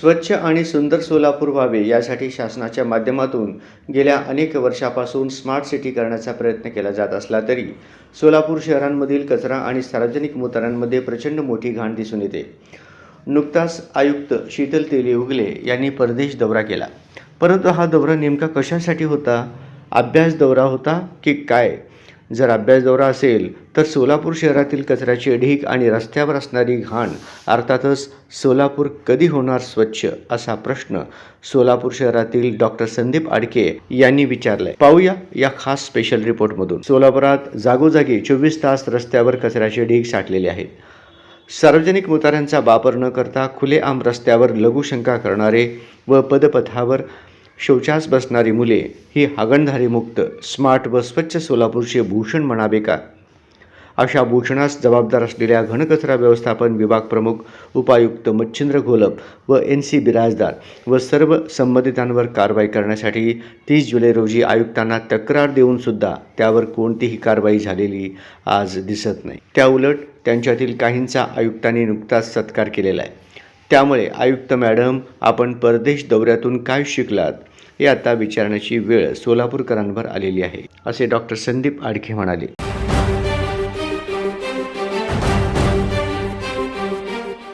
स्वच्छ आणि सुंदर सोलापूर व्हावे यासाठी शासनाच्या माध्यमातून गेल्या अनेक वर्षापासून स्मार्ट सिटी करण्याचा प्रयत्न केला जात असला तरी सोलापूर शहरांमधील कचरा आणि सार्वजनिक मुतारांमध्ये प्रचंड मोठी घाण दिसून येते. नुकताच आयुक्त शीतल तेली उगले यांनी परदेश दौरा केला. परंतु हा दौरा नेमका कशासाठी होता? अभ्यास दौरा होता की काय? जर अभ्यास दौरा असेल तर सोलापूर शहरातील कचऱ्याची ढीक आणि रस्त्यावर असणारी घाण अर्थातच सोलापूर कधी होणार स्वच्छ असा प्रश्न सोलापूर शहरातील डॉक्टर संदीप आडके यांनी विचारलाय. पाहूया या खास स्पेशल रिपोर्टमधून सोलापुरात जागोजागी चोवीस तास रस्त्यावर कचऱ्याचे ढीग साठलेले आहेत. सार्वजनिक मुताऱ्यांचा वापर न करता खुलेआम रस्त्यावर लघुशंका करणारे व पदपथावर शौचास बसणारी मुले ही हागणधारीमुक्त स्मार्ट व स्वच्छ सोलापूरचे भूषण म्हणावे का? अशा भूषणास जबाबदार असलेल्या घनकचरा व्यवस्थापन विभाग प्रमुख उपायुक्त मच्छिंद्र घोलप व एन सी बिराजदार व सर्व संबंधितांवर कारवाई करण्यासाठी तीस जुलै रोजी आयुक्तांना तक्रार देऊनसुद्धा त्यावर कोणतीही कारवाई झालेली आज दिसत नाही. त्याउलट त्यांच्यातील काहींचा आयुक्तांनी नुकताच सत्कार केलेला आहे. त्यामुळे आयुक्त मॅडम आपण परदेश दौऱ्यातून काय शिकलात हे आता विचारण्याची वेळ सोलापूरकरांवर आलेली आहे असे डॉक्टर संदीप आडखे म्हणाले.